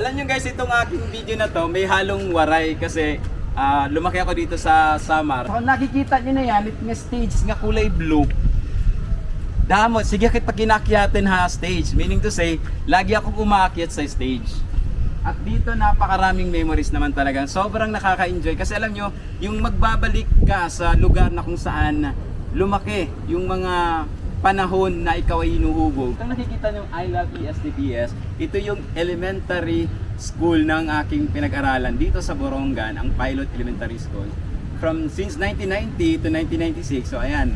Alam nyo guys, itong aking video na to, may halong waray kasi ah, lumaki ako dito sa Samar. Kung nakikita nyo na yan, nga stage nga kulay blue. Damo, sige kit pag kinakyatin ha stage. Meaning to say, lagi akong umakyat sa stage. At dito napakaraming memories naman talagang sobrang nakaka-enjoy kasi alam nyo, yung magbabalik ka sa lugar na kung saan lumaki yung mga panahon na ikaw ay inuubog. Itong nakikita nyo, I Love ESDPS, ito yung elementary school ng aking pinag-aralan dito sa Borongan, ang Pilot Elementary School. From since 1990 to 1996, so ayan,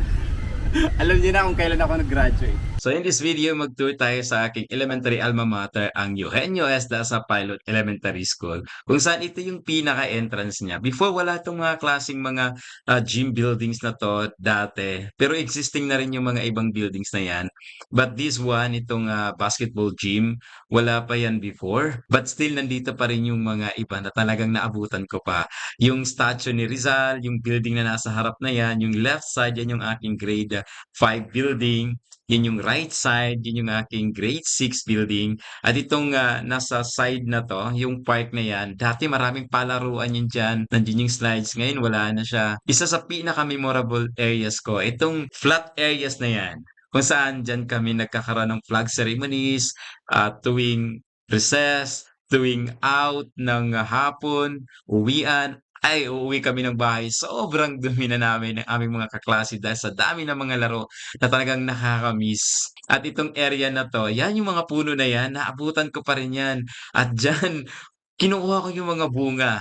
alam niyo na kung kailan ako nag-graduate. So in this video, mag-tour tayo sa aking elementary alma mater, ang Eugenio S. Dasa Pilot Elementary School, kung saan ito yung pinaka-entrance niya. Before, wala itong mga klaseng mga ah, gym buildings na to dati, pero existing na rin yung mga ibang buildings na yan. But this one, itong ah, basketball gym, wala pa yan before. But still, nandito pa rin yung mga iba na talagang naabutan ko pa. Yung statue ni Rizal, yung building na nasa harap na yan, yung left side, yan yung aking grade 5 building. Yun yung right side, yun yung aking grade 6 building. At itong ah, nasa side na to, yung park na yan, dati maraming palaruan yun dyan. Nandiyan yung slides. Ngayon wala na siya. Isa sa pinaka-memorable areas ko, itong flat areas na yan. Kung saan dyan kami nagkakaroon ng flag ceremonies, ah, tuwing recess, tuwing out ng hapon, uwian, ay uuwi kami ng bahay. Sobrang dumi na namin ng aming mga kaklase dahil sa dami ng mga laro na talagang nakaka-miss. At itong area na 'to, 'yan yung mga puno na 'yan, naabutan ko pa rin 'yan. At diyan, kinukuha ko yung mga bunga.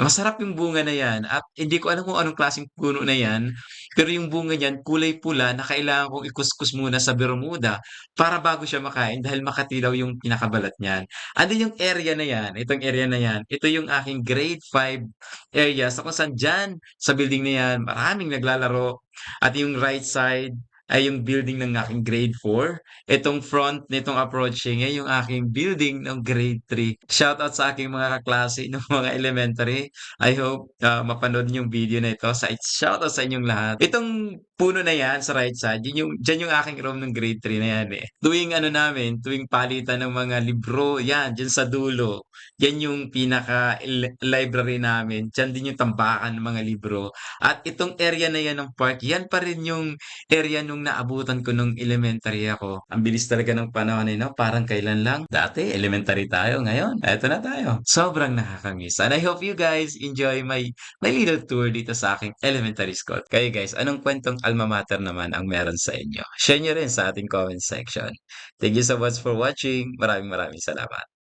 Masarap yung bunga na 'yan. At hindi ko alam kung anong klaseng puno na 'yan, pero yung bunga niyan kulay pula na kailangan kong ikuskus muna sa bermuda para bago siya makain dahil makatilaw yung pinakabalat niyan. Andun yung area na 'yan, itong area na 'yan, ito yung aking grade 5 area. Sa kung saan diyan sa building na 'yan maraming naglalaro. At yung right side ay yung building ng aking grade 4. Itong front nitong approaching ay yung aking building ng grade 3. Shoutout sa aking mga kaklase ng mga elementary. I hope ah, mapanood yung video na ito. Sa shoutout sa inyong lahat. Itong puno na yan sa right side, yun yung, dyan yung aking room ng grade 3 na yan eh. Tuwing ano namin, tuwing palitan ng mga libro, yan, dyan sa dulo. Yan yung pinaka library namin. Dyan din yung tambakan ng mga libro. At itong area na yan ng park, yan pa rin yung area nung naabutan ko nung elementary ako. Ang bilis talaga ng panahon eh, no? Parang kailan lang. Dati, elementary tayo. Ngayon, eto na tayo. Sobrang nakakamiss. And I hope you guys enjoy my, my little tour dito sa aking elementary school. Kayo guys, anong kwentong alma mater naman ang meron sa inyo? Share nyo rin sa ating comment section. Thank you so much for watching. Maraming maraming salamat.